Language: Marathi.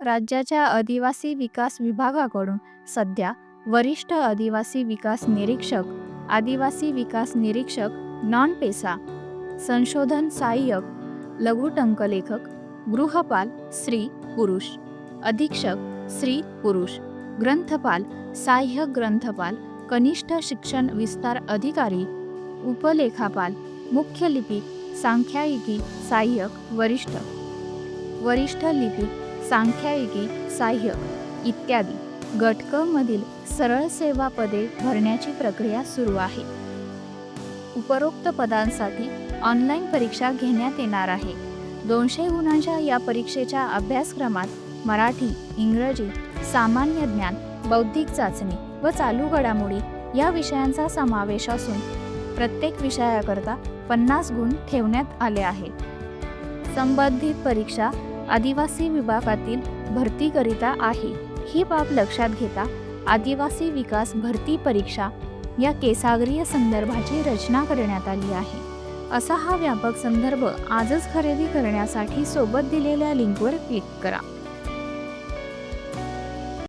राज्याच्या आदिवासी विकास विभागाकडून सध्या वरिष्ठ आदिवासी विकास निरीक्षक आदिवासी विकास निरीक्षक नॉन पेसा संशोधन सहाय्यक लघुटंकलेखक गृहपाल स्त्री पुरुष अधीक्षक स्त्री पुरुष ग्रंथपाल सहाय्यक ग्रंथपाल कनिष्ठ शिक्षण विस्तार अधिकारी उपलेखापाल मुख्य लिपिक सांख्यायिकी सहाय्यक वरिष्ठ. वरिष्ठ लिपिक सांख्यायिकी साह्य इत्यादी. गट क मधील सरळ सेवा पदे भरण्याची प्रक्रिया सुरू आहे. उपरोक्त पदांसाठी ऑनलाईन परीक्षा घेण्यात येणार आहे. दोनशे गुणांच्या या परीक्षेच्या अभ्यासक्रमात मराठी इंग्रजी सामान्य ज्ञान बौद्धिक चाचणी व चालू घडामोडी या विषयांचा समावेश असून प्रत्येक विषयाकरता पन्नास गुण ठेवण्यात आले आहेत. संबंधित परीक्षा आदिवासी विभागातील भरतीकरिता आहे. ही बाब लक्षात घेता आदिवासी विकास भरती परीक्षा या केसागरीय संदर्भाची रचना करण्यात आली आहे. असा हा व्यापक संदर्भ आजच खरेदी करण्यासाठी सोबत दिलेल्या लिंकवर क्लिक करा.